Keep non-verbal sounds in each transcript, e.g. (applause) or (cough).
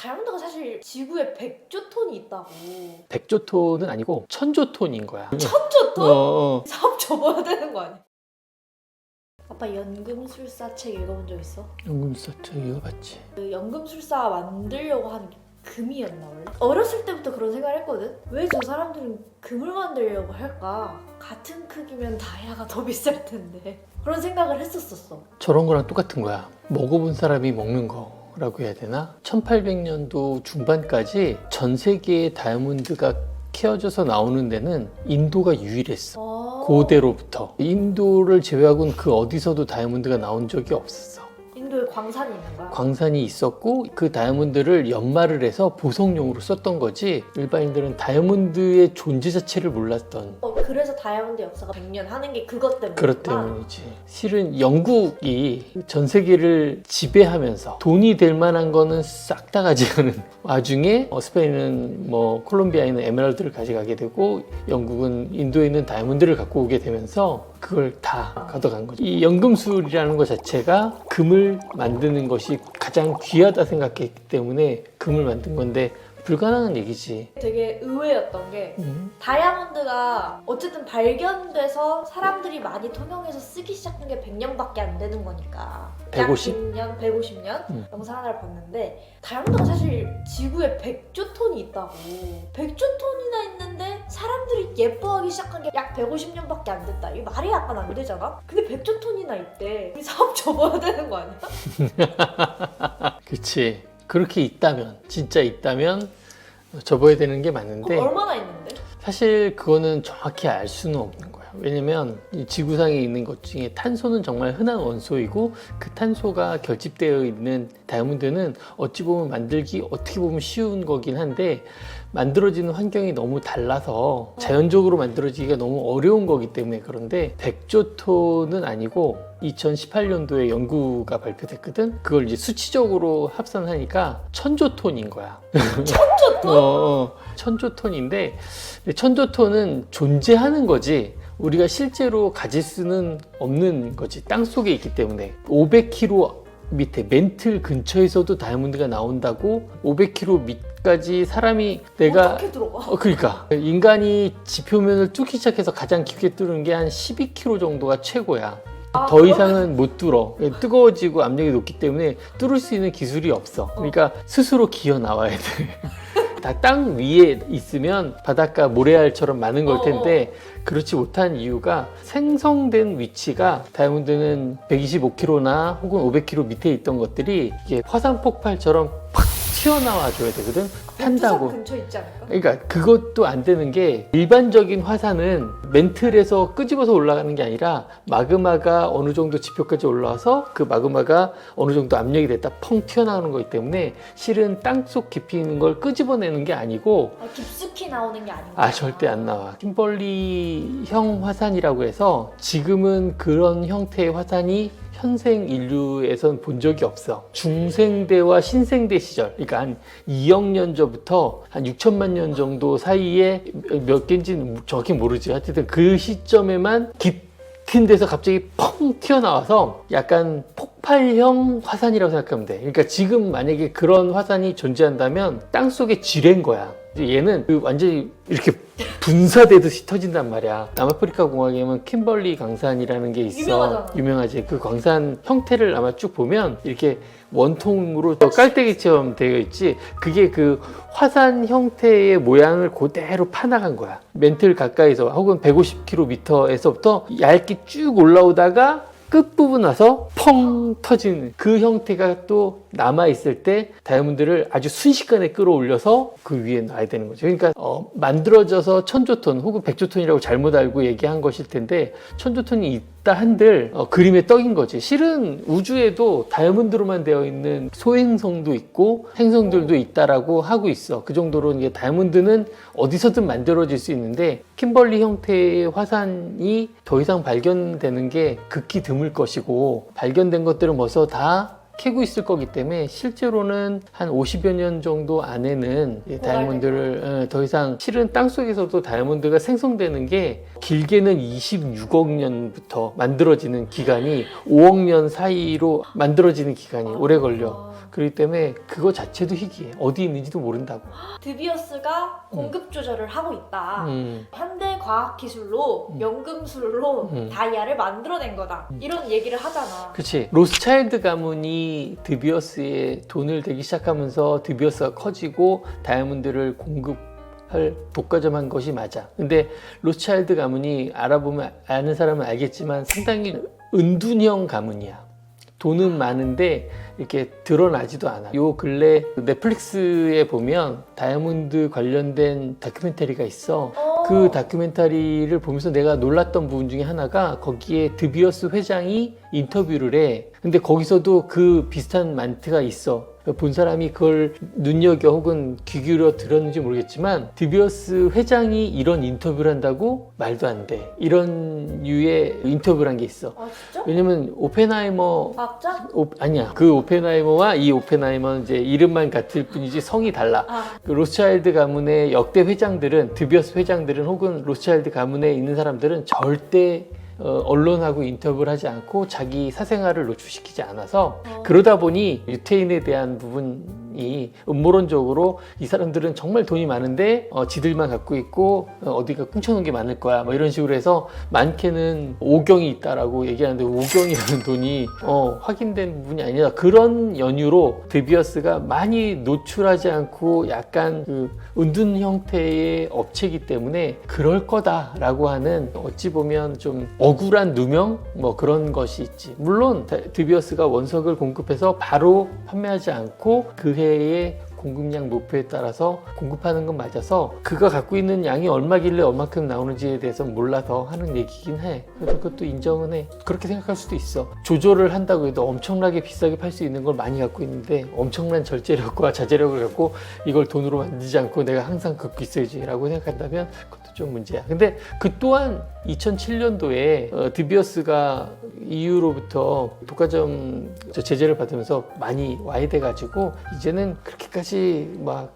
다이아몬드가 사실 지구에 100조 톤이 있다고. 백조톤은 아니고 천조톤인 거야. (laughs) 천조 톤? 어, 어. 사업 접어야 되는 거 아니야? 아빠 연금술사 책 읽어본 적 있어? 연금술사 읽어봤지. 그 연금술사 만들려고 하는 게 금이었나 원래? 어렸을 때부터 그런 생각을 했거든? 왜 저 사람들은 금을 만들려고 할까? 같은 크기면 다이아가 더 비쌀 텐데 그런 생각을 했었었어 저런 거랑 똑같은 거야. 먹어본 사람이 먹는 거 라고 해야 되나? 1800년도 중반까지 전 세계의 다이아몬드가 캐어져서 나오는 데는 인도가 유일했어. 어... 고대로부터. 인도를 제외하고는 그 어디서도 다이아몬드가 나온 적이 없었어. 인도에 광산이 있는 거야? 광산이 있었고 그 다이아몬드를 연마를 해서 보석용으로 썼던 거지 일반인들은 다이아몬드의 존재 자체를 몰랐던 어, 그래서 다이아몬드 역사가 100년 하는 게 그것 때문에 그렇 때문이지. 실은 영국이 전 세계를 지배하면서 돈이 될 만한 거는 싹 다 가져가는 (laughs) 와중에 어, 스페인은 뭐 콜롬비아에 있는 에메랄드를 가져가게 되고 영국은 인도에 있는 다이아몬드를 갖고 오게 되면서 그걸 다 가져간 거죠. 이 연금술이라는 것 자체가 금을 만드는 것이 가장 귀하다 생각했기 때문에 금을 만든 건데 불가능한 얘기지. 되게 의외였던 게 음. 다이아몬드가 어쨌든 발견돼서 사람들이 많이 통용해서 쓰기 시작한 게 100년밖에 안 되는 거니까 150? 100년, 150년 음. 영상 하나를 봤는데 다이아몬드가 사실 지구에 100조 톤이 있다고 100조 톤이나 있는데 사람들이 예뻐하기 시작한 게 약 150년밖에 안 됐다 이게 말이 약간 안 되잖아? 근데 100조 톤이나 있대 우리 사업 접어야 되는 거 아니야? (laughs) 그치. 그렇게 있다면, 진짜 있다면 접어야 되는 게 맞는데 얼마나 있는데? 사실 그거는 정확히 알 수는 없는 거야. 왜냐면 이 지구상에 있는 것 중에 탄소는 정말 흔한 원소이고 그 탄소가 결집되어 있는 다이아몬드는 어찌 보면 만들기 어떻게 보면 쉬운 거긴 한데 만들어지는 환경이 너무 달라서 자연적으로 만들어지기가 너무 어려운 거기 때문에 그런데 100조 톤은 아니고 2018년도에 연구가 발표됐거든. 그걸 이제 수치적으로 합산하니까 천조 톤인 거야. 천조 톤? (laughs) 어, 어, 천조 톤인데 천조 톤은 존재하는 거지 우리가 실제로 가질 수는 없는 거지 땅 속에 있기 때문에 500km 밑에 멘틀 근처에서도 다이아몬드가 나온다고 500km 밑 까지 사람이 내가 어떻게 들어가? 어, 그러니까 인간이 지표면을 뚫기 시작해서 가장 깊게 뚫는 게 한 12km 정도가 최고야. 아, 더 이상은 못 뚫어. 뜨거워지고 압력이 높기 때문에 뚫을 수 있는 기술이 없어. 그러니까 스스로 기어 나와야 돼. (laughs) 다 땅 위에 있으면 바닷가 모래알처럼 많은 걸 텐데 그렇지 못한 이유가 생성된 위치가 다이아몬드는 125km나 혹은 500km 밑에 있던 것들이 이게 화산 폭발처럼 팍 튀어나와 줘야 되거든. 탄다고. 부산 근처 있지 않을까? 그러니까 그것도 안 되는 게 일반적인 화산은 멘틀에서 끄집어서 올라가는 게 아니라 마그마가 어느 정도 지표까지 올라와서 그 마그마가 어느 정도 압력이 됐다 펑 튀어나오는 거기 때문에 실은 땅속 깊이 있는 걸 끄집어내는 게 아니고 아, 깊숙이 나오는 게 아닌가? 아 절대 안 나와 킴벌리형 화산이라고 해서 지금은 그런 형태의 화산이 현생 인류에선 본 적이 없어. 중생대와 신생대 시절, 그러니까 한 2억 년 전부터 한 6천만 년 정도 사이에 몇 개인지는 정확히 모르지. 하여튼 그 시점에만 깊은 데서 갑자기 펑 튀어나와서 약간 폭발형 화산이라고 생각하면 돼. 그러니까 지금 만약에 그런 화산이 존재한다면 땅 속에 지뢰인 거야. 얘는 그 완전히 이렇게 분사되듯이 터진단 말이야. 남아프리카 공화국에 면 킴벌리 광산이라는 게 있어. 유명하잖아. 유명하지. 그 광산 형태를 아마 쭉 보면 이렇게 원통으로 저 깔때기처럼 되어 있지. 그게 그 화산 형태의 모양을 그대로 파나간 거야. 멘틀 가까이서 혹은 150km에서부터 얇게 쭉 올라오다가 끝부분 와서 펑 터지는 그 형태가 또 남아있을 때 다이아몬드를 아주 순식간에 끌어올려서 그 위에 놔야 되는 거죠. 그러니까 어, 만들어져서 천조톤 혹은 백조톤이라고 잘못 알고 얘기한 것일 텐데 천조톤이 있다 한들 어, 그림의 떡인 거지. 실은 우주에도 다이아몬드로만 되어 있는 소행성도 있고 행성들도 있다라고 하고 있어. 그 정도로 이게 다이아몬드는 어디서든 만들어질 수 있는데 킴벌리 형태의 화산이 더 이상 발견되는 게 극히 드물 것이고 발견된 것들은 벌써 다 캐고 있을 거기 때문에 실제로는 한 50여 년 정도 안에는 이 다이아몬드를 어, 더 이상 실은 땅 속에서도 다이아몬드가 생성되는 게 길게는 26억 년부터 만들어지는 기간이 5억 년 사이로 만들어지는 기간이 오래 걸려. 그렇기 때문에 그거 자체도 희귀해. 어디 있는지도 모른다고. 드비어스가 공급 조절을 하고 있다. 음. 현대 과학 기술로 음. 연금술로 음. 다이아를 만들어낸 거다. 음. 이런 얘기를 하잖아. 그치. 로스차일드 가문이 드비어스에 돈을 대기 시작하면서 드비어스가 커지고 다이아몬드를 공급 할 독과점한 것이 맞아. 근데 로스차일드 가문이 알아보면 아는 사람은 알겠지만 상당히 은둔형 가문이야. 돈은 많은데 이렇게 드러나지도 않아. 요 근래 넷플릭스에 보면 다이아몬드 관련된 다큐멘터리가 있어. 어. 그 다큐멘터리를 보면서 내가 놀랐던 부분 중에 하나가 거기에 드비어스 회장이 인터뷰를 해. 근데 거기서도 그 비슷한 멘트가 있어. 본 사람이 그걸 눈여겨 혹은 귀 기울여 들었는지 모르겠지만 드비어스 회장이 이런 인터뷰를 한다고 말도 안 돼. 이런 류의 인터뷰를 한게 있어. 아 진짜? 왜냐면 오펜하이머 과학자? 오, 아니야. 그 오펜하이머와 이 오펜하이머는 이제 이름만 같을 뿐이지 성이 달라. 아 그 로스차일드 가문의 역대 회장들은 드비어스 회장들은 혹은 로스차일드 가문에 있는 사람들은 절대 어, 언론하고 인터뷰를 하지 않고 자기 사생활을 노출시키지 않아서 어. 그러다 보니 유태인에 대한 부분 이 음모론적으로 이 사람들은 정말 돈이 많은데 어, 지들만 갖고 있고 어, 디가 꿍쳐놓은 게 많을 거야. 뭐 이런 식으로 해서 많게는 오경이 있다라고 얘기하는데 오경이라는 돈이 어, 확인된 부분이 아니라 그런 연유로 드비어스가 많이 노출하지 않고 약간 그 은둔 형태의 업체이기 때문에 그럴 거다라고 하는 어찌 보면 좀 억울한 누명? 뭐 그런 것이 있지. 물론 다- 드비어스가 원석을 공급해서 바로 판매하지 않고 그 해의 공급량 목표에 따라서 공급하는 건 맞아서 그가 갖고 있는 양이 얼마길래 얼마큼 나오는지에 대해서 몰라서 하는 얘기긴 해. 그래서 그것도 인정은 해. 그렇게 생각할 수도 있어. 조절을 한다고 해도 엄청나게 비싸게 팔 수 있는 걸 많이 갖고 있는데 엄청난 절제력과 (laughs) 자제력을 갖고 이걸 돈으로 만들지 않고 내가 항상 갖고 있어야지라고 생각한다면 그것도 좀 문제야. 근데 그 또한 2007년도에 어, 드비어스가 EU로부터 독과점 저 제재를 받으면서 많이 와해돼가지고 이제는 그렇게까지 막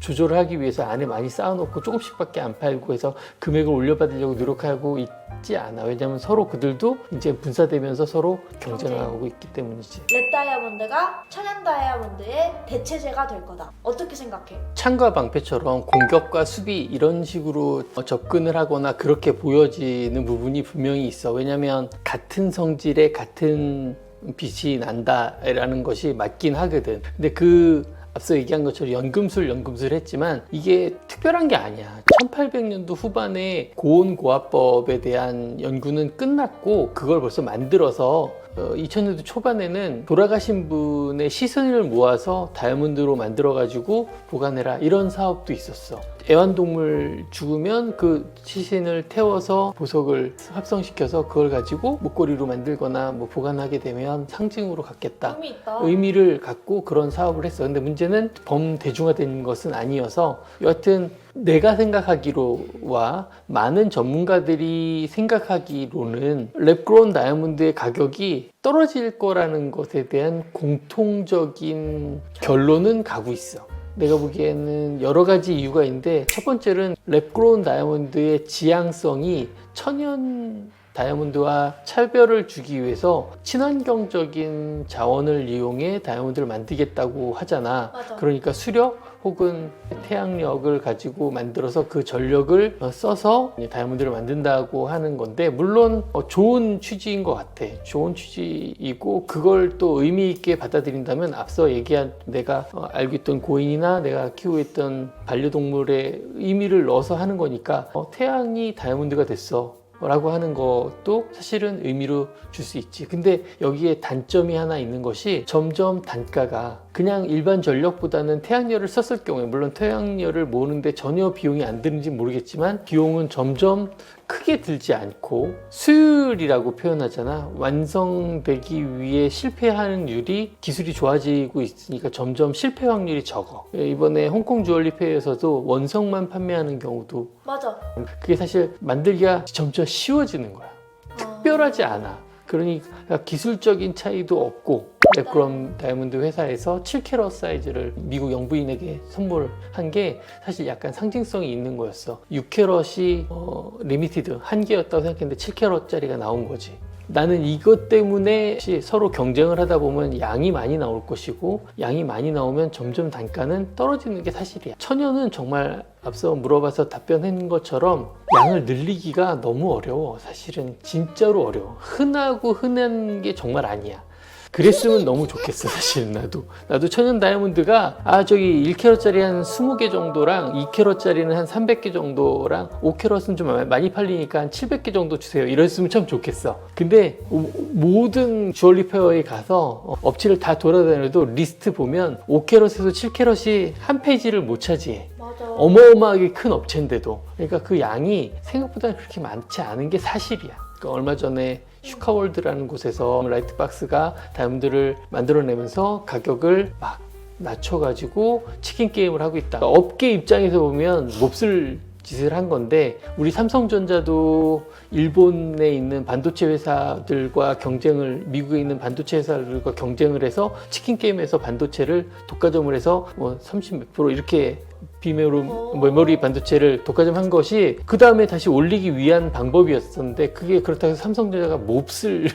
조절을 하기 위해서 안에 많이 쌓아놓고 조금씩밖에 안 팔고 해서 금액을 올려받으려고 노력하고 있지 않아. 왜냐하면 서로 그들도 이제 분사되면서 서로 경쟁하고 있기 때문이지. 렛 다이아몬드가 천연 다이아몬드의 대체제가 될 거다. 어떻게 생각해? 창과 방패처럼 공격과 수비 이런 식으로 접근을 하거나 그렇게 보여지는 부분이 분명히 있어. 왜냐하면 같은 성질의 같은 빛이 난다라는 것이 맞긴 하거든. 근데 그 앞서 얘기한 것처럼 연금술 연금술 했지만 이게 특별한 게 아니야. 1800년도 후반에 고온고압법에 대한 연구는 끝났고 그걸 벌써 만들어서 어, 2000년도 초반에는 돌아가신 분의 시선을 모아서 다이아몬드로 만들어 가지고 보관해라 이런 사업도 있었어. 애완동물 죽으면 그 시신을 태워서 보석을 합성시켜서 그걸 가지고 목걸이로 만들거나 뭐 보관하게 되면 상징으로 갖겠다. 의미 있다. 의미를 갖고 그런 사업을 했어. 근데 문제는 범대중화된 것은 아니어서 여하튼 내가 생각하기로와 많은 전문가들이 생각하기로는 랩그로운 다이아몬드의 가격이 떨어질 거라는 것에 대한 공통적인 결론은 가고 있어. 내가 보기에는 여러 가지 이유가 있는데 첫 번째는 랩그로운 다이아몬드의 지향성이 천연 다이아몬드와 차별을 주기 위해서 친환경적인 자원을 이용해 다이아몬드를 만들겠다고 하잖아. 맞아. 그러니까 수력 혹은 태양력을 가지고 만들어서 그 전력을 어, 써서 다이아몬드를 만든다고 하는 건데 물론 어, 좋은 취지인 것 같아. 좋은 취지이고 그걸 또 의미 있게 받아들인다면 앞서 얘기한 내가 어, 알고 있던 고인이나 내가 키우고 있던 반려동물의 의미를 넣어서 하는 거니까 어, 태양이 다이아몬드가 됐어. 라고 하는 것도 사실은 의미로 줄 수 있지. 근데 여기에 단점이 하나 있는 것이 점점 단가가 그냥 일반 전력보다는 태양열을 썼을 경우에 물론 태양열을 모으는데 전혀 비용이 안 드는지 모르겠지만 비용은 점점 크게 들지 않고 수율이라고 표현하잖아. 완성되기 위해 실패하는 율이 기술이 좋아지고 있으니까 점점 실패 확률이 적어. 이번에 홍콩 주얼리 페어에서도 원석만 판매하는 경우도 맞아. 그게 사실 만들기가 점점 쉬워지는 거야. 어. 특별하지 않아. 그러니까 기술적인 차이도 없고 랩그럼 다이아몬드 회사에서 7캐럿 사이즈를 미국 영부인에게 선물한 게 사실 약간 상징성이 있는 거였어. 6캐럿이 어, 리미티드 한계였다고 생각했는데 7캐럿짜리가 나온 거지. 나는 이것 때문에 시- 서로 경쟁을 하다 보면 양이 많이 나올 것이고 양이 많이 나오면 점점 단가는 떨어지는 게 사실이야. 천연은 정말 앞서 물어봐서 답변한 것처럼 양을 늘리기가 너무 어려워. 사실은 진짜로 어려워. 흔하고 흔한 게 정말 아니야. 그랬으면 너무 좋겠어 사실. 나도. 나도 천연 다이아몬드가 아 저기 1캐럿짜리 한 20개 정도랑 2캐럿짜리는 한 300개 정도랑 5캐럿은 좀 많이 팔리니까 한 700개 정도 주세요. 이랬으면 참 좋겠어. 근데 오- 모든 주얼리 페어에 가서 어, 업체를 다 돌아다녀도 리스트 보면 5캐럿에서 7캐럿이 한 페이지를 못 차지해. 맞아. 어마어마하게 큰 업체인데도. 그러니까 그 양이 생각보다 그렇게 많지 않은 게 사실이야. 그러니까 얼마 전에 슈카월드라는 곳에서 라이트박스가 다이아몬드를 만들어내면서 가격을 막 낮춰가지고 치킨 게임을 하고 있다. 그러니까 업계 입장에서 보면 몹쓸 짓을 한 건데 우리 삼성전자도 일본에 있는 반도체 회사들과 경쟁을 미국에 있는 반도체 회사들과 경쟁을 해서 치킨 게임에서 반도체를 독과점을 해서 뭐 30 몇 프로 이렇게 비메로 오. 메모리 반도체를 독과점한 것이 그 다음에 다시 올리기 위한 방법이었었는데 그게 그렇다고 해서 삼성전자가 몹쓸.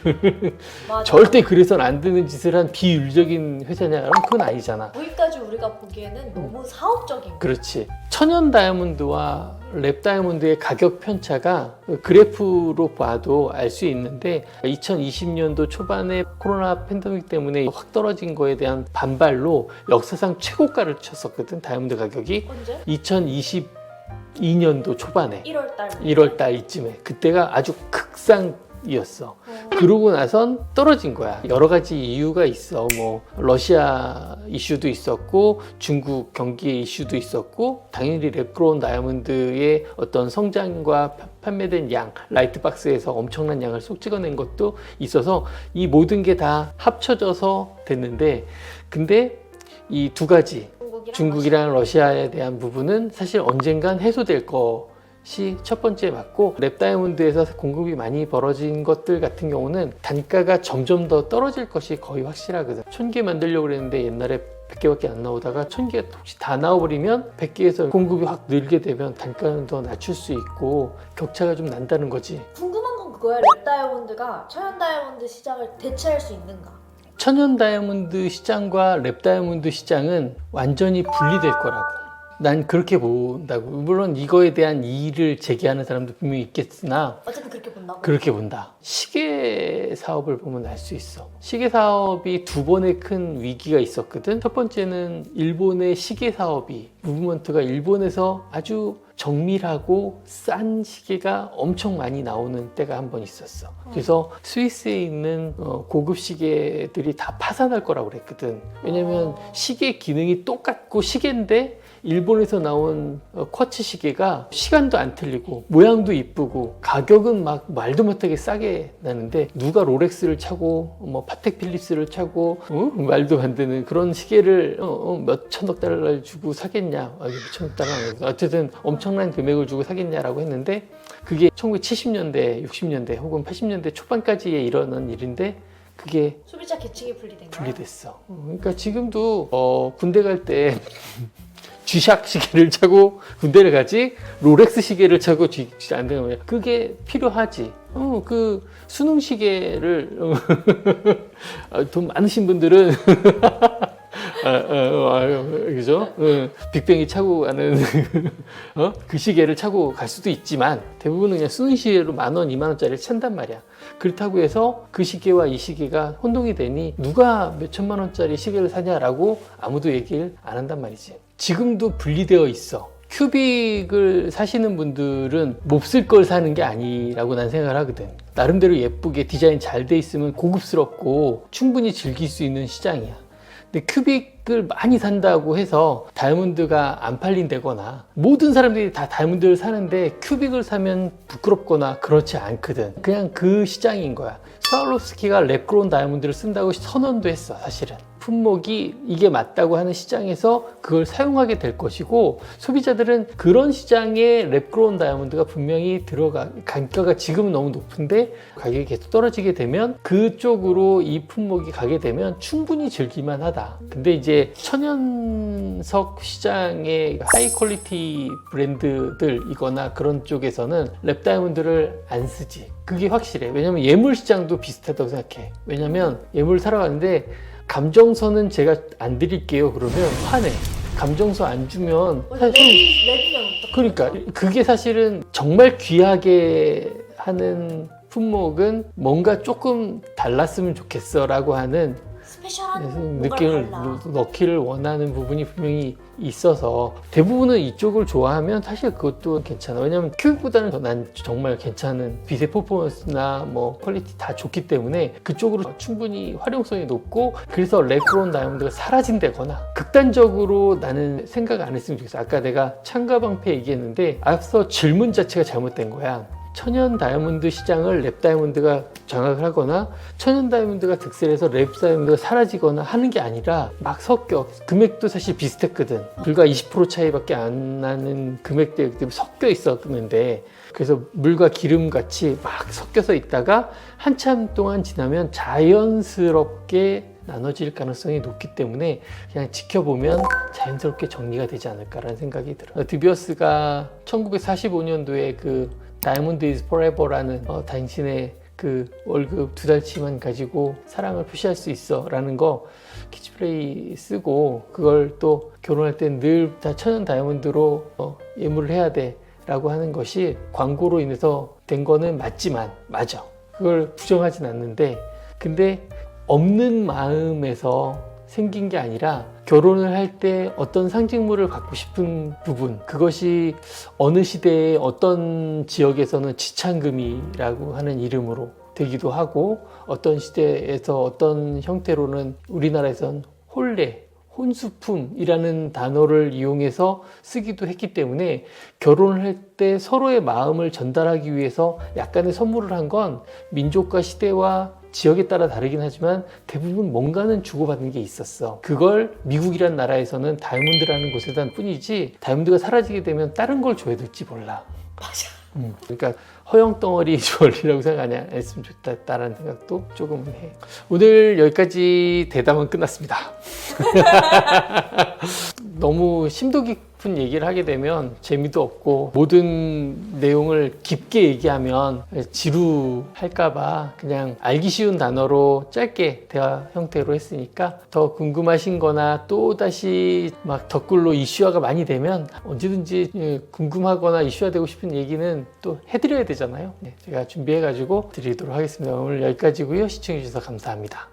(laughs) 절대 그래서는 안 되는 짓을 한 비윤리적인 회사냐? 그럼 그건 아니잖아. 거기까지 우리가 보기에는 너무 사업적인 거. 그렇지. 천연 다이아몬드와 랩 다이아몬드의 가격 편차가 그래프로 봐도 알 수 있는데 2020년도 초반에 코로나 팬데믹 때문에 확 떨어진 거에 대한 반발로 역사상 최고가를 쳤었거든 다이아몬드 가격이 언제? 2022년도 초반에 1월 달. 1월 달 이쯤에 그때가 아주 극상 이었어. 그러고 나선 떨어진 거야. 여러 가지 이유가 있어. 뭐 러시아 이슈도 있었고 중국 경기 이슈도 있었고 당연히 랩그로운 다이아몬드의 어떤 성장과 파- 판매된 양 라이트박스에서 엄청난 양을 쏙 찍어낸 것도 있어서 이 모든 게 다 합쳐져서 됐는데 근데 이 두 가지 중국이랑, 러시아에 대한 부분은 사실 언젠간 해소될 것 이첫 번째 맞고 랩 다이아몬드에서 공급이 많이 벌어진 것들 같은 경우는 단가가 점점 더 떨어질 것이 거의 확실하거든. 천 개 만들려고 그랬는데 옛날에 100개밖에 안 나오다가 천 개가 혹시 다 나와버리면 100개에서 공급이 확 늘게 되면 단가는 더 낮출 수 있고 격차가 좀 난다는 거지. 궁금한 건 그거야. 랩 다이아몬드가 천연 다이아몬드 시장을 대체할 수 있는가? 천연 다이아몬드 시장과 랩 다이아몬드 시장은 완전히 분리될 거라고. 난 그렇게 본다고. 물론 이거에 대한 이의를 제기하는 사람도 분명히 있겠으나 어쨌든 그렇게 본다고. 그렇게 본다. 시계 사업을 보면 알 수 있어. 시계 사업이 두 번의 큰 위기가 있었거든. 첫 번째는 일본의 시계 사업이 무브먼트가 일본에서 아주 정밀하고 싼 시계가 엄청 많이 나오는 때가 한 번 있었어. 그래서 스위스에 있는 어, 고급 시계들이 다 파산할 거라고 그랬거든. 왜냐면 어. 시계 기능이 똑같고 시계인데 일본에서 나온 어, 쿼츠 시계가 시간도 안 틀리고 모양도 이쁘고 가격은 막 말도 못하게 싸게 나는데 누가 롤렉스를 차고 뭐 파텍 필립스를 차고 어? 말도 안 되는 그런 시계를 어, 어, 몇 천억 달러를 주고 사겠냐 아, 이게 몇 천억 달러 어쨌든 엄청난 금액을 주고 사겠냐라고 했는데 그게 1970년대 60년대 혹은 80년대 초반까지에 일어난 일인데 그게 소비자 계층이 분리된 거야. 분리됐어. 어, 그러니까 지금도 어, 군대 갈 때 (laughs) G샥 시계를 차고 군대를 가지 롤렉스 시계를 차고 G, G 안 되는 거야. 그게 필요하지. 어, 그 수능 시계를 어, (laughs) 아, 돈 많으신 분들은 (laughs) 아, 아, 아, 그죠? 어, 빅뱅이 차고 가는 (laughs) 어? 그 시계를 차고 갈 수도 있지만 대부분은 그냥 수능 시계로 만 원, 이만 원짜리를 찬단 말이야. 그렇다고 해서 그 시계와 이 시계가 혼동이 되니 누가 몇 천만 원짜리 시계를 사냐라고 아무도 얘기를 안 한단 말이지. 지금도 분리되어 있어. 큐빅을 사시는 분들은 몹쓸 걸 사는 게 아니라고 난 생각을 하거든. 나름대로 예쁘게 디자인 잘 돼 있으면 고급스럽고 충분히 즐길 수 있는 시장이야. 근데 큐빅을 많이 산다고 해서 다이아몬드가 안 팔린다거나 모든 사람들이 다 다이아몬드를 사는데 큐빅을 사면 부끄럽거나 그렇지 않거든. 그냥 그 시장인 거야. 스와로스키가 랩그론 다이아몬드를 쓴다고 선언도 했어, 사실은. 품목이 이게 맞다고 하는 시장에서 그걸 사용하게 될 것이고 소비자들은 그런 시장에 랩그로운 다이아몬드가 분명히 들어가 단가가 지금은 너무 높은데 가격이 계속 떨어지게 되면 그쪽으로 이 품목이 가게 되면 충분히 즐길만 하다. 근데 이제 천연석 시장의 하이 퀄리티 브랜드들이거나 그런 쪽에서는 랩 다이아몬드를 안 쓰지. 그게 확실해. 왜냐면 예물 시장도 비슷하다고 생각해. 왜냐면 예물 사러 가는데 감정서는 제가 안 드릴게요. 그러면 화내. 감정서 안 주면 사실 내비면 어떡해 그러니까 그게 사실은 정말 귀하게 하는 품목은 뭔가 조금 달랐으면 좋겠어라고 하는 스페셜한 느낌을 넣- 넣기를 원하는 부분이 분명히 있어서 대부분은 이쪽을 좋아하면 사실 그것도 괜찮아. 왜냐면 큐빅보다는 더난 정말 괜찮은 빛의 퍼포먼스나 뭐 퀄리티 다 좋기 때문에 그쪽으로 충분히 활용성이 높고 그래서 레크론 다이아몬드가 사라진다거나 극단적으로 나는 생각 안 했으면 좋겠어. 아까 내가 창가 방패 얘기했는데 앞서 질문 자체가 잘못된 거야. 천연 다이아몬드 시장을 랩 다이아몬드가 장악을 하거나 천연 다이아몬드가 득세해서 랩 다이아몬드가 사라지거나 하는 게 아니라 막 섞여 금액도 사실 비슷했거든 불과 20% 차이밖에 안 나는 금액대이기 때문에 섞여 있었는데 그래서 물과 기름 같이 막 섞여서 있다가 한참 동안 지나면 자연스럽게 나눠질 가능성이 높기 때문에 그냥 지켜보면 자연스럽게 정리가 되지 않을까라는 생각이 들어요. 드비어스가 1945년도에 그 다이아몬드 is forever라는 어, 당신의 그 월급 두 달치만 가지고 사랑을 표시할 수 있어 라는 거 키치플레이 쓰고 그걸 또 결혼할 땐 늘 다 천연 다이아몬드로 어, 예물을 해야 돼 라고 하는 것이 광고로 인해서 된 거는 맞지만 맞아. 그걸 부정하진 않는데 근데 없는 마음에서 생긴 게 아니라 결혼을 할 때 어떤 상징물을 갖고 싶은 부분 그것이 어느 시대의 어떤 지역에서는 지창금이라고 하는 이름으로 되기도 하고 어떤 시대에서 어떤 형태로는 우리나라에선 혼례 혼수품이라는 단어를 이용해서 쓰기도 했기 때문에 결혼을 할 때 서로의 마음을 전달하기 위해서 약간의 선물을 한 건 민족과 시대와 지역에 따라 다르긴 하지만 대부분 뭔가는 주고받는 게 있었어. 그걸 미국이란 나라에서는 다이아몬드라는 곳에다 뿐이지 다이아몬드가 사라지게 되면 다른 걸 줘야 될지 몰라. 맞아 음, 그러니까 허영 덩어리 주얼리라고 생각 안 했으면 좋겠다라는 생각도 조금은 해. 오늘 여기까지 대담은 끝났습니다. (laughs) 너무 심도 깊은 얘기를 하게 되면 재미도 없고 모든 내용을 깊게 얘기하면 지루할까봐 그냥 알기 쉬운 단어로 짧게 대화 형태로 했으니까 더 궁금하신 거나 또 다시 막 덧글로 이슈화가 많이 되면 언제든지 예, 궁금하거나 이슈화 되고 싶은 얘기는 또 해드려야 되잖아요. 네, 제가 준비해가지고 드리도록 하겠습니다. 오늘 여기까지고요. 시청해주셔서 감사합니다.